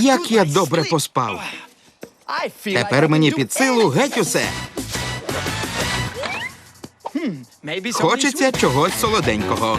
Як я добре поспав. Тепер мені під силу геть усе. Хочеться чогось солоденького.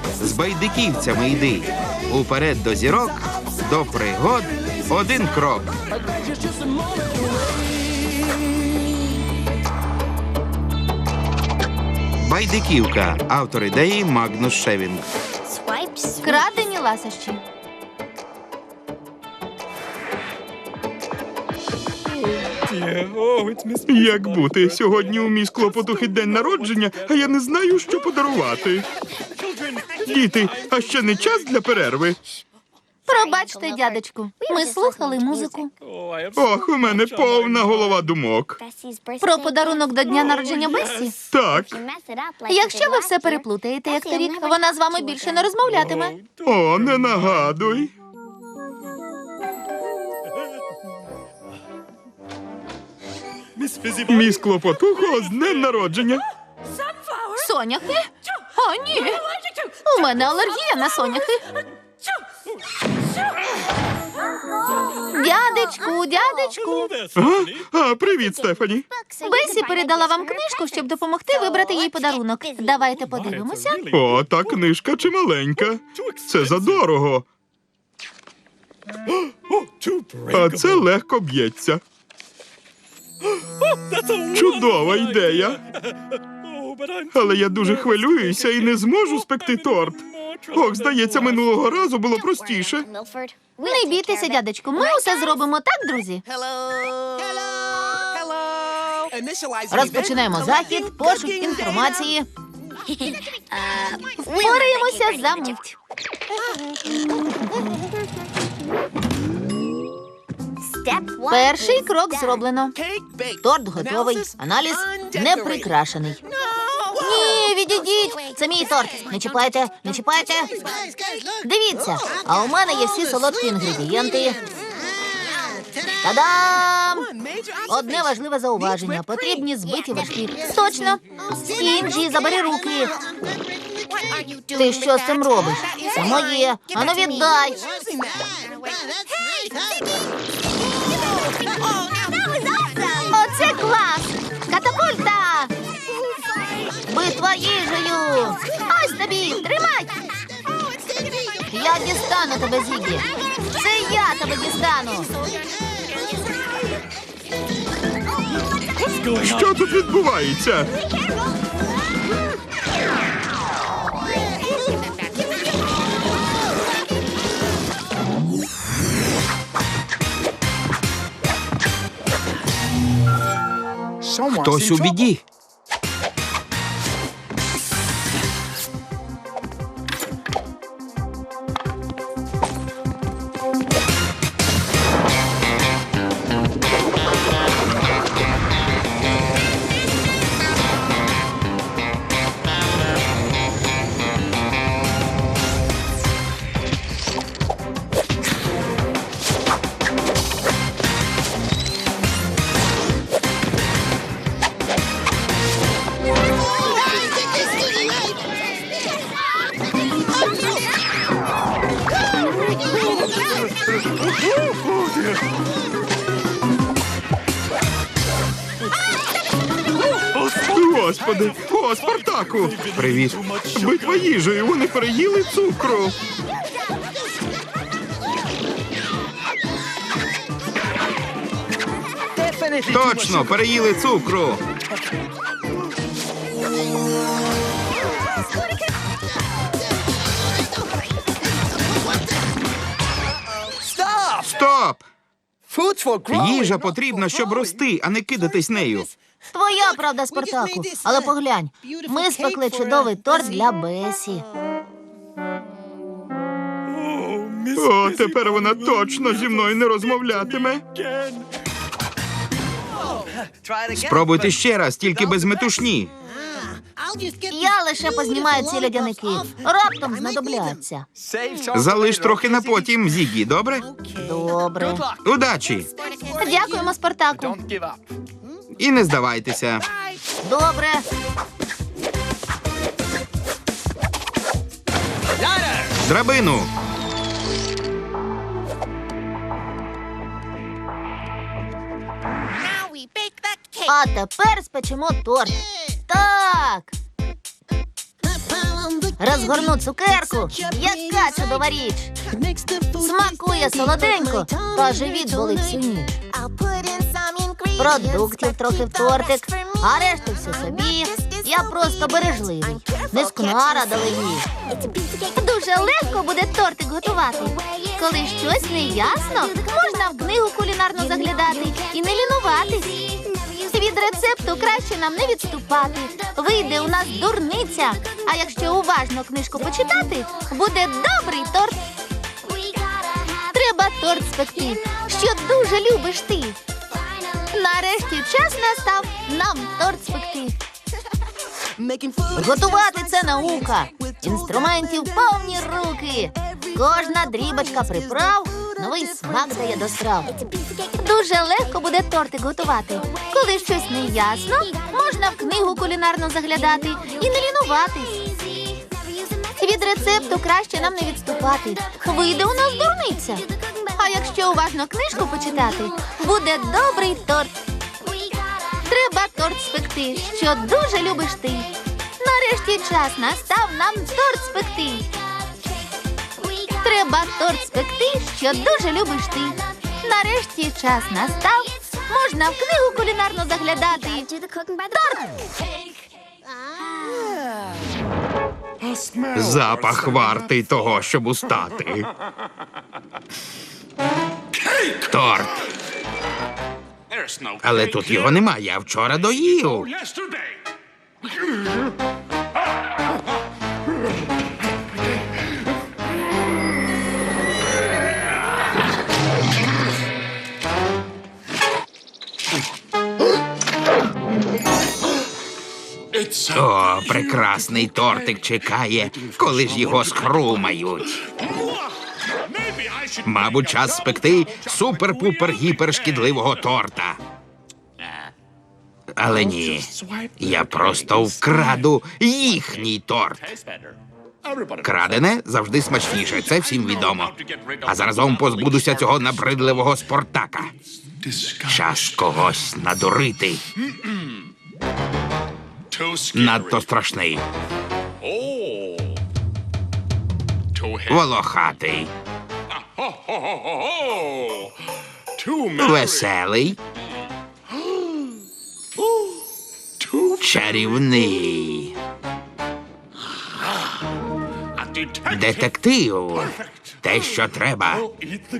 з байдиківцями йди. Уперед до зірок, до пригод один крок. Байдиківка. Автор ідеї Магнус Шевінг. Крадені ласощі. Як бути? Сьогодні у мій клопотухи день народження, а я не знаю, що подарувати. Діти, а ще не час для перерви. Пробачте, дядечку. Ми слухали музику. Ох, у мене повна голова думок. Про подарунок до дня народження Бесі. Так, Якщо ви все переплутаєте, як торік, вона з вами більше не розмовлятиме. о, не нагадуй. Мій клопотухо з днем народження. Соняхи? О, ні. У мене алергія на соняхи. Дядечку, дядечку. А, а, привіт, Стефані. Бесі передала вам книжку, щоб допомогти вибрати їй подарунок. Давайте подивимося. О, та книжка чималенька. Це задорого. А це легко б'ється. Чудова ідея. Але я дуже хвилююся і не зможу спекти торт. Ох, здається, минулого разу було простіше. Не бійтеся, дядечку. Ми усе зробимо так, друзі. Розпочинаємо захід, пошук інформації. Боремося за. Перший крок зроблено. Торт готовий. Аналіз не прикрашений. Ні, відійдіть. Це мій торт. Не чіпайте, не чіпайте. Дивіться, а у мене є всі солодкі інгредієнти. Та-дам! Одне важливе зауваження. Потрібні збиті вершки. Точно. Стінджі, забери руки. Ти що з цим робиш? Це моє. Ану віддай. Битва їжею! Ось тобі! Тримай! Я дістану тебе, Зігі! Це я тебе дістану! Що тут відбувається? Хтось у біді. Точно, переїли цукру. Стоп! Їжа потрібна, щоб рости, а не кидатись нею. Твоя правда, Спартаку. Але поглянь, ми спекли чудовий торт для Бесі. О, тепер вона точно зі мною не розмовлятиме. Спробуйте ще раз, тільки без метушні. Я лише познімаю ці льодяники. Раптом знадобляться. Залиш трохи на потім, Зігі, добре? Добре. Удачі! Дякуємо, Спартаку. І не здавайтеся. Добре. Драбину! А тепер спечемо торт. Так. Розгорну цукерку. Яка чудова річ. Смакує солоденько, та живіт болить всю ніч. Продуктів трохи в тортик, а решту все собі. Я просто бережливий. Не скнара далеї. Дуже легко буде тортик готувати. Коли щось не ясно, можна в книгу кулінарну заглядати і не лінуватись. Від рецепту краще нам не відступати. Вийде у нас дурниця. А якщо уважно книжку почитати, буде добрий торт. Треба торт спекти, що дуже любиш ти. Нарешті час настав нам торт спекти. Готувати це наука. Інструментів повні руки. Кожна дрібочка приправ новий смак дає до страв. Дуже легко буде тортик готувати. Коли щось не ясно, можна в книгу кулінарну заглядати і не лінуватись. Від рецепту краще нам не відступати. Вийде у нас дурниця. А якщо уважно книжку почитати, буде добрий торт. Треба торт спекти, що дуже любиш ти. Нарешті час настав нам торт спекти. Треба торт спекти, що дуже любиш ти. Нарешті час настав. Можна в книгу кулінарну заглядати. Торт! Запах вартий того, щоб устати. Торт. Але тут його немає, я вчора доїв. О, прекрасний тортик чекає, коли ж його схрумають. Мабуть, час спекти супер-пупер гіпершкідливого торта. Але ні, я просто вкраду їхній торт. Крадене завжди смачніше, це всім відомо. А заразом позбудуся цього набридливого спортака. Час когось надурити. Надто страшний. Волохатий. Веселий. Чарівний. Детектив. Те, що треба.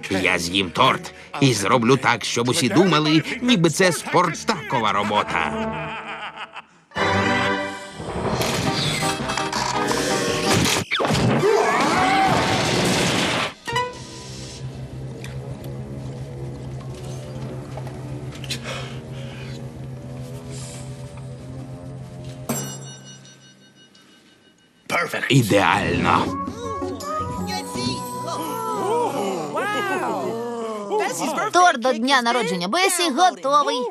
Я з'їм торт і зроблю так, щоб усі думали, ніби це спортакова робота. Ідеально. Торт до дня народження Бесі готовий.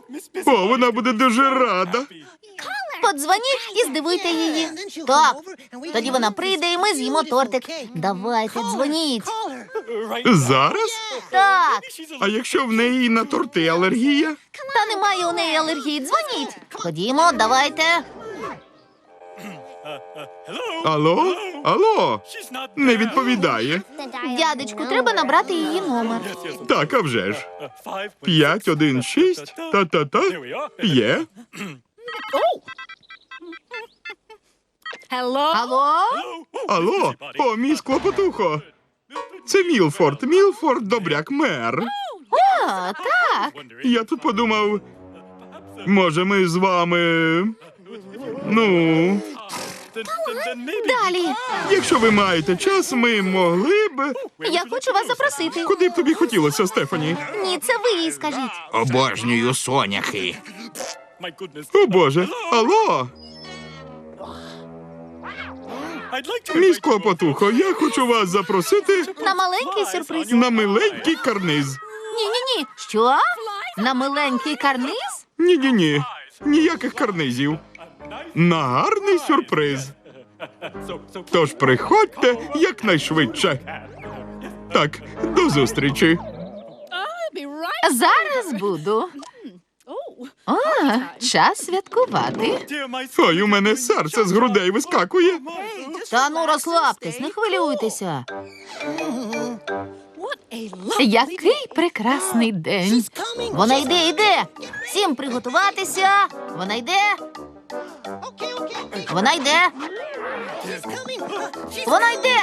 О, вона буде дуже рада. Подзвоніть і здивуйте її. Так, тоді вона прийде і ми з'їмо тортик. Давайте, дзвоніть. Зараз? Так, А якщо в неї на торти алергія? та немає у неї алергії. Дзвоніть. Ходімо, давайте. Алло? Алло? Не відповідає. Дядечку, треба набрати її номер. Так, а вже ж. 5, 1, 6, та-та-та. Є. Алло? Алло? О, мій склопотухо. Це Мілфорд. Мілфорд добряк мер. О, так. Я тут подумав. Може, ми з вами. Ну, Далі. якщо ви маєте час, ми могли б. Я хочу вас запросити. Куди б тобі хотілося, Стефані? Ні, це ви їй скажіть. Обожнюю соняхи. О Боже, алло! Мій склопотухо, я хочу вас запросити На маленький сюрприз. на миленький карниз. Ні, ні, ні. Що? На миленький карниз? Ні, ні, ні. Ніяких карнизів. На гарний сюрприз. Тож приходьте якнайшвидше. Так, до зустрічі. Зараз буду. О, час святкувати. Ой, у мене серце з грудей вискакує. Та ну розслабтесь, не хвилюйтеся. Який прекрасний день. Вона йде, йде. Всім приготуватися. Вона йде. Вона йде. Вона йде.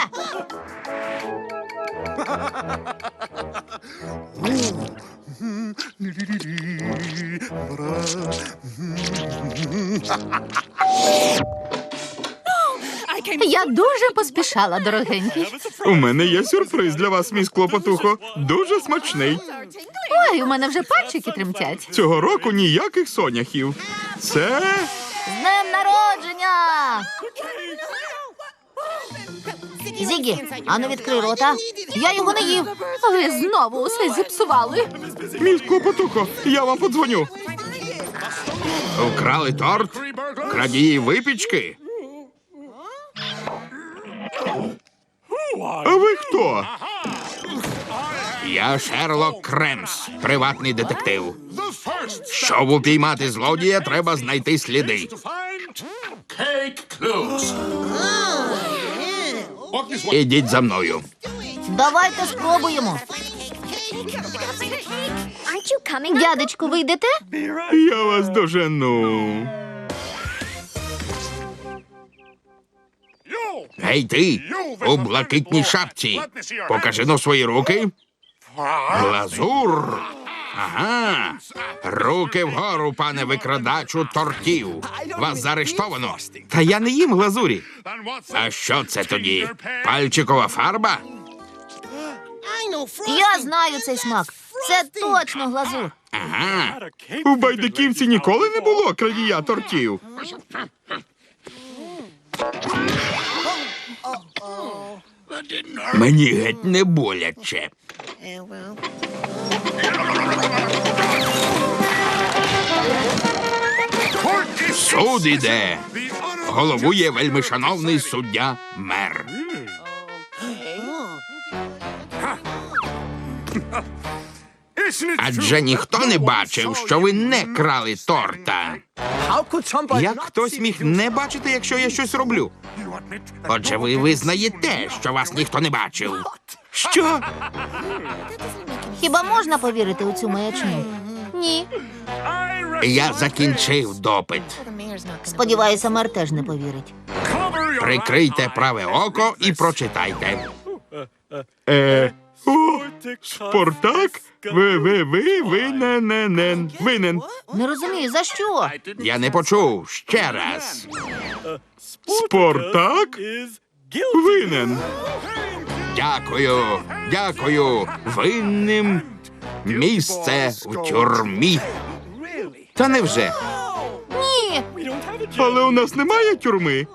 Я дуже поспішала, дорогенький. У мене є сюрприз для вас, мій склопотухо. Дуже смачний. Ой, у мене вже пальчики тремтять. Цього року ніяких соняхів. Це З днем народження! Зігі, ану відкрий рота. Я його не їв. Ви знову усе зіпсували. мій склопотухо. Я вам подзвоню. Украли торт? Крадії випічки? А ви хто? Я Шерлок Кремс, приватний детектив. Щоб упіймати злодія, треба знайти сліди. Ідіть за мною. Давайте спробуємо. Дядечку, ви йдете? Я вас дожену. Гей ти, у блакитній шапці. Покажи но свої руки. Глазур. Ага. Руки вгору, пане викрадачу тортів. Вас заарештовано. Та я не їм глазурі. А що це тоді? Пальчикова фарба? Я знаю цей смак. Це точно глазур. Ага. У байдиківці ніколи не було крадія тортів. Мені геть не боляче. Суд іде. Головує вельмишановний суддя мер. Адже ніхто не бачив, що ви не крали торта. Як хтось міг не бачити, якщо я щось роблю? Отже, ви визнаєте, що вас ніхто не бачив. Що? Хіба можна повірити у цю маячню? Ні. Я закінчив допит. Сподіваюся, мер теж не повірить. Прикрийте праве око і прочитайте. Е, о, Спартак? Ви, ви, ви, винен, винен. Не розумію, за що? Я не почув ще раз. Спартак? Винен. Дякую, дякую. Винним місце в тюрмі. Та невже? Ні. Але у нас немає тюрми.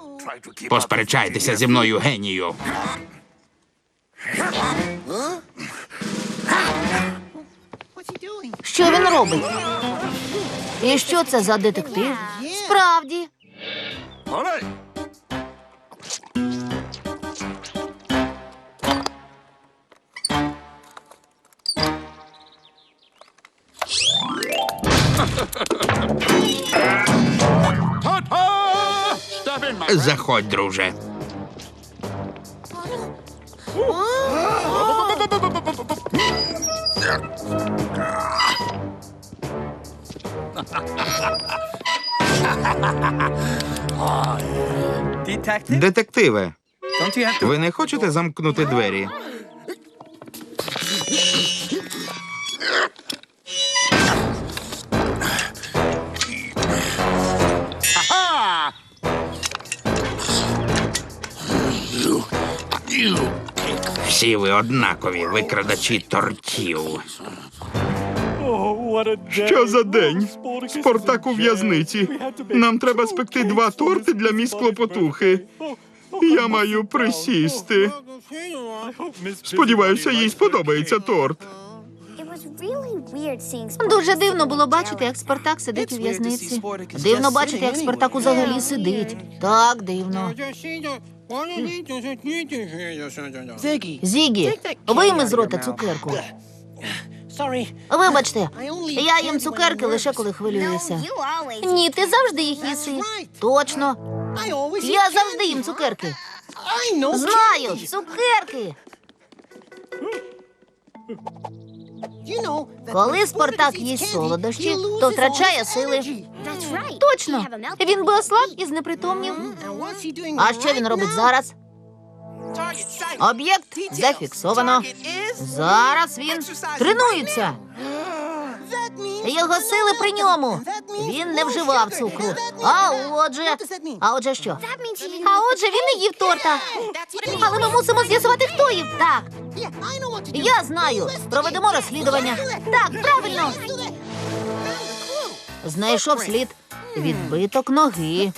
Посперечайтеся зі мною, генію. Що він робить? І що це за детектив? Справді. Заходь, друже. Детективе, ви не хочете замкнути двері? Всі ви однакові викрадачі тортів. Що за день? Спартак у в'язниці. Нам треба спекти два торти для міс Клопотухи. Я маю присісти. Сподіваюся, їй сподобається торт. Дуже дивно було бачити, як Спартак сидить у в'язниці. Дивно бачити, як Спартак узагалі сидить. Так, дивно. Зігі, вийми з рота цукерку. Вибачте, я їм цукерки лише коли хвилююся. Ні, ти завжди їх їси. Точно. Я завжди їм цукерки. Знаю, цукерки. Коли Спартак їсть солодощі, то втрачає сили. Точно. Він би ослаб і знепритомнів. А що він робить зараз? Об'єкт зафіксовано. Зараз він тренується. Його сили при ньому. Він не вживав цукру. А отже, а отже що? А отже, він не їв торта. Але ми мусимо з'ясувати, хто їв. Так, я знаю. Проведемо розслідування. Так, правильно. Знайшов слід. Відбиток ноги.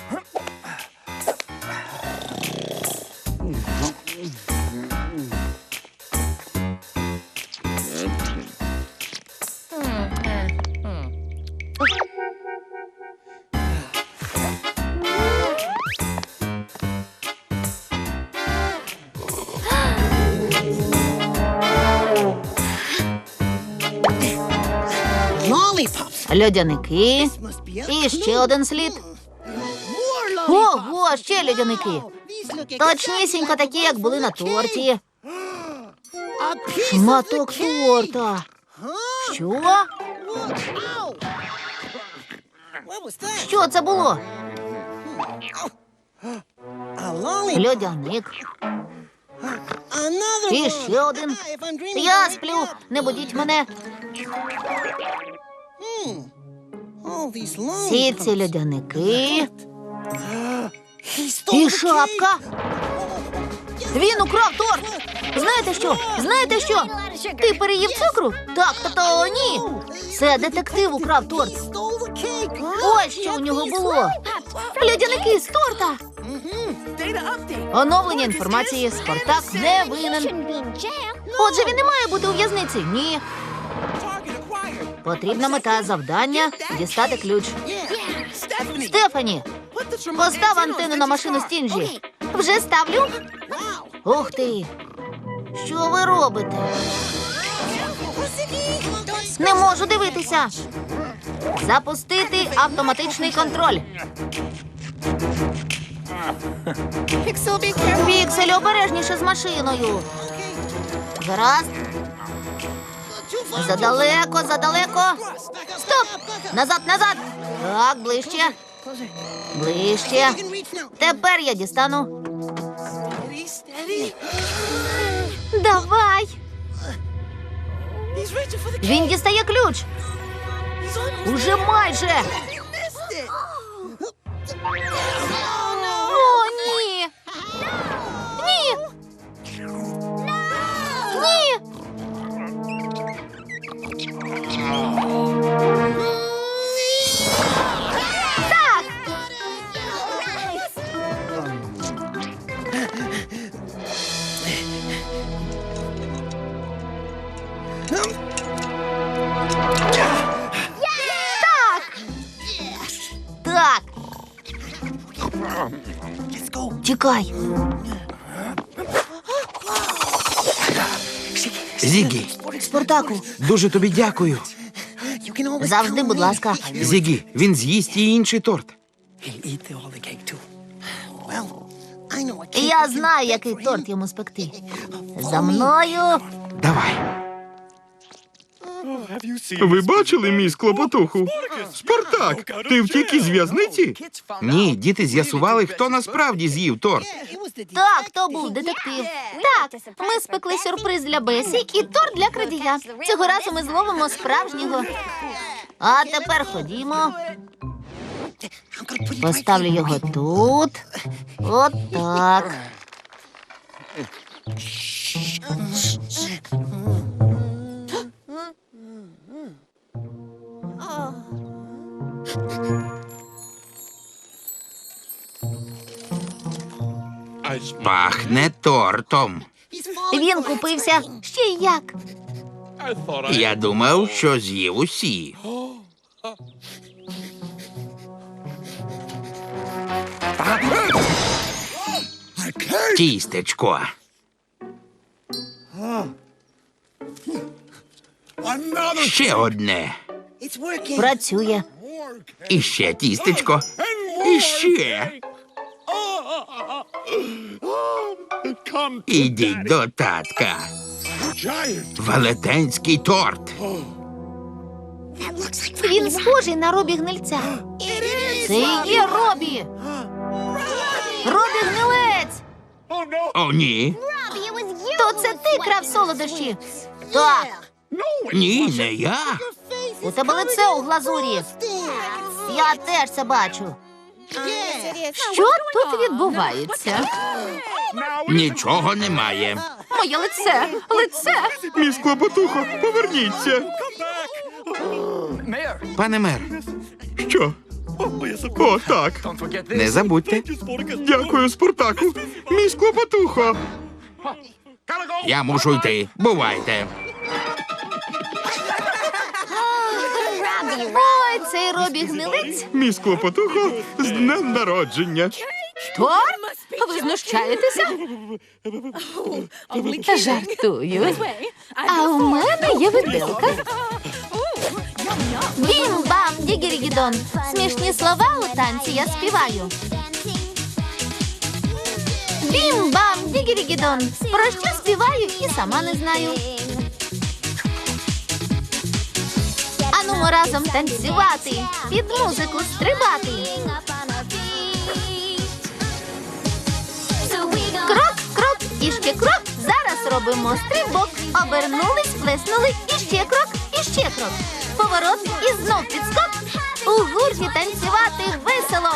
Льодяники. І ще один слід. Ого, ще льодяники. Точнісінько такі, як були на торті. Шматок торта. Що? Що це було? Льодяник. І ще один. Я сплю. Не будіть мене. Всі ці льодяники. І шапка. Він украв торт. Знаєте що? Знаєте що? Ти переїв цукру? Так, тобто ні. Це детектив украв торт. Ось що у нього було. Льодяники з торта. Оновлення інформації. Спартак не винен. Отже, він не має бути у в'язниці. Ні. Потрібна мета завдання дістати ключ. Стефані, постав антенну на машину Стінджі. Вже ставлю. Ух ти. Що ви робите? Не можу дивитися. Запустити автоматичний контроль. Піксель обережніше з машиною. Гаразд. Задалеко, задалеко. Стоп! Назад, назад. Так, ближче. Ближче. Тепер я дістану. Давай. Він дістає ключ. Уже майже. Так. Зігі, Спартаку, дуже тобі дякую. завжди, будь ласка. Зігі, він з'їсть і інший торт. Я знаю, який торт йому спекти. За мною. Давай. Ви бачили мій клопотуху? Спартак, ти втік із в'язниці? Ні, діти з'ясували, хто насправді з'їв торт. Так, то був детектив. Так, ми спекли сюрприз для Бесі і торт для крадія. Цього разу ми зловимо справжнього. А тепер ходімо. Поставлю його тут. От так. Пахне тортом. Він купився ще й як. Я думав, що з'їв усі. Тістечко. Ще одне. Працює. І ще тістечко. І ще. Ідіть до татка. Велетенський торт. Він схожий на Робі гнильця. Це і є Робі. Робі гнилець. О, ні. То це ти крав солодощі. Так, Ні, не я. У тебе лице у глазурі. Я теж це бачу. Що тут відбувається? Нічого немає. Моє лице, лице. Мій клопотухо, поверніться. Пане мер, Що? О, так. не забудьте, Дякую, Спартаку. Мій клопотухо. я мушу йти. Бувайте. Ой, цей Робі гнилець. Мій клопотухо з днем народження. Торт? Ви знущаєтеся? Жартую. А у мене є виделка. Бім-бам, дігірігідон. Смішні слова у танці я співаю. Бім-бам, дігірігідон. Про що співаю і сама не знаю. Анумо разом танцювати, під музику стрибати. Крок, крок, і ще крок. Зараз робимо стрибок. Обернулись, плеснули, і ще крок, і ще крок. Поворот і знов підскок. У гурті танцювати весело.